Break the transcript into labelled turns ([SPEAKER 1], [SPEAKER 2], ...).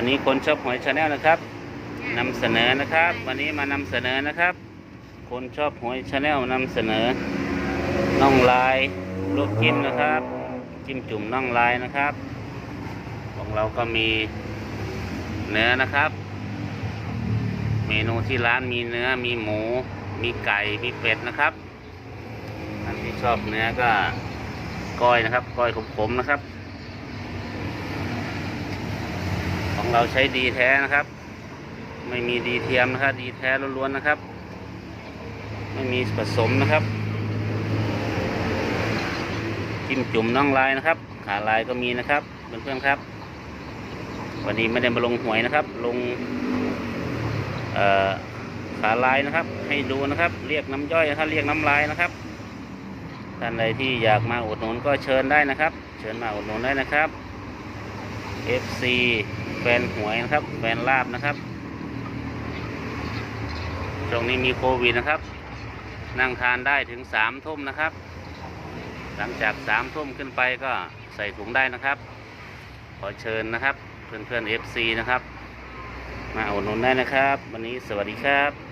[SPEAKER 1] วันนี้คนชอบหวยชาแนลนะครับนำเสนอนะครับ วันนี้มานำเสนอนะครับ คนชอบหวยชาแนลนำเสนอน่องลายลูกจิ้มนะครับจิ้มจุ่มน่องลายนะครับ ของเราก็มีเนื้อนะครับ เมนูที่ร้านมีเนื้อมีหมู มีไก่มีเป็ดนะครับท่านที่ชอบเนื้อก็ก้อยนะครับ ก้อยขมๆนะครับ ของเราใช้ดีแท้นะครับ ไม่มีดีเทียมนะครับ ดีแท้ล้วนๆนะครับ ไม่มีผสมนะครับจิ้มจุ่มน่องลายนะครับ ขาลายก็มีนะครับเพื่อนๆครับ วันนี้ไม่ได้มาลงหวยนะครับ ลงขาลายนะครับ ให้ดูนะครับ เรียกน้ำย่อยนะครับเรียกน้ำลายนะครับท่านใดที่อยากมาอุดหนุนก็เชิญได้นะครับ เชิญมาอุดหนุนได้นะครับ FC แฟนหวยนะครับ แฟนลาบนะครับ ตรงนี้มีโควิดนะครับ นั่งทานได้ถึงสามทุ่มนะครับ หลังจากสามทุ่มขึ้นไปก็ใส่ถุงได้นะครับ ขอเชิญนะครับ เพื่อนเพื่อนๆ FC นะครับ มาอุดหนุนได้นะครับ วันนี้สวัสดีครับ